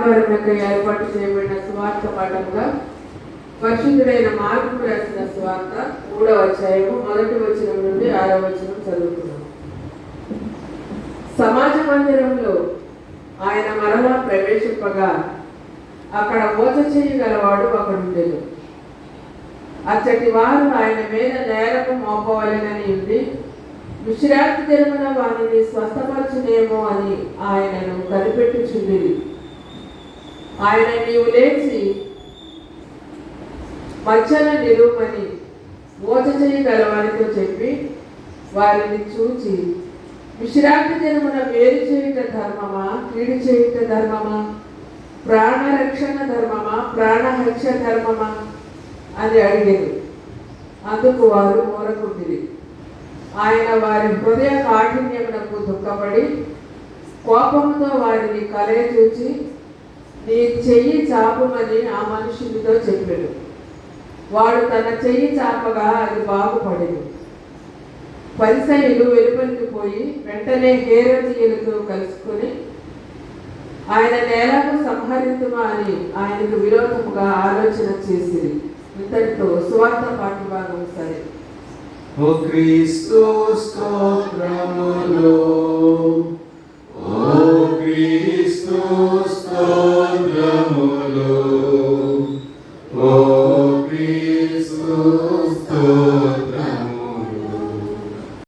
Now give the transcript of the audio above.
వారికి ఏర్పాటు చేయబడిన సువార్త పాఠంగా పరిశుద్ధుడైన మార్పు రాసిన సువార్త మూడవ అధ్యాయము మొదటి వచనం నుండి ఆరవ వచనం చదువుతున్నాం సమాజ మందిరంలో ఆయన మరలా ప్రవేశింపగా అక్కడ మోచ చేయగలవాడు ఉండేది అచ్చటి వారు ఆయన మీద నేరకు మోపవలెనని ఉండి విశ్రాంతి దినమున వారిని స్వస్థపరచునేమో అని ఆయనను కనిపెట్టుచుండిరి. ఆయన నీవు లేచి మధ్యన నిలువమని మోచ చేయగలవారితో చెప్పి వారిని చూచి విశ్రాంతి జన్మన వేరు చేయుట ధర్మమా? క్రీడి చేయుట ధర్మమా? ప్రాణరక్షణ ధర్మమా? ప్రాణహక్ష ధర్మమా? అని అడిగారు అందుకు వారు మూలకుండిరి ఆయన వారి హృదయ కాఠిన్యమునకు దుఃఖపడి కోపంతో వారిని కలయ చూచి నీ చెయ్యి చాపమని ఆ మనుషునితో చెప్పాడు. వాడు తన చెయ్యి చాపగా అది బాగుపడింది. పరిసయులు వెలుపలికి పోయి వెంటనే హేరోజీయులతో కలుసుకొని ఆయన నేలకు సంహరించుమా అని ఆయనకు విరోధముగా ఆలోచన చేసింది ఇంతటితో స్వార్థ పాఠ భాగం సరే. ఓ క్రీస్తు స్తోత్రములో. Oh,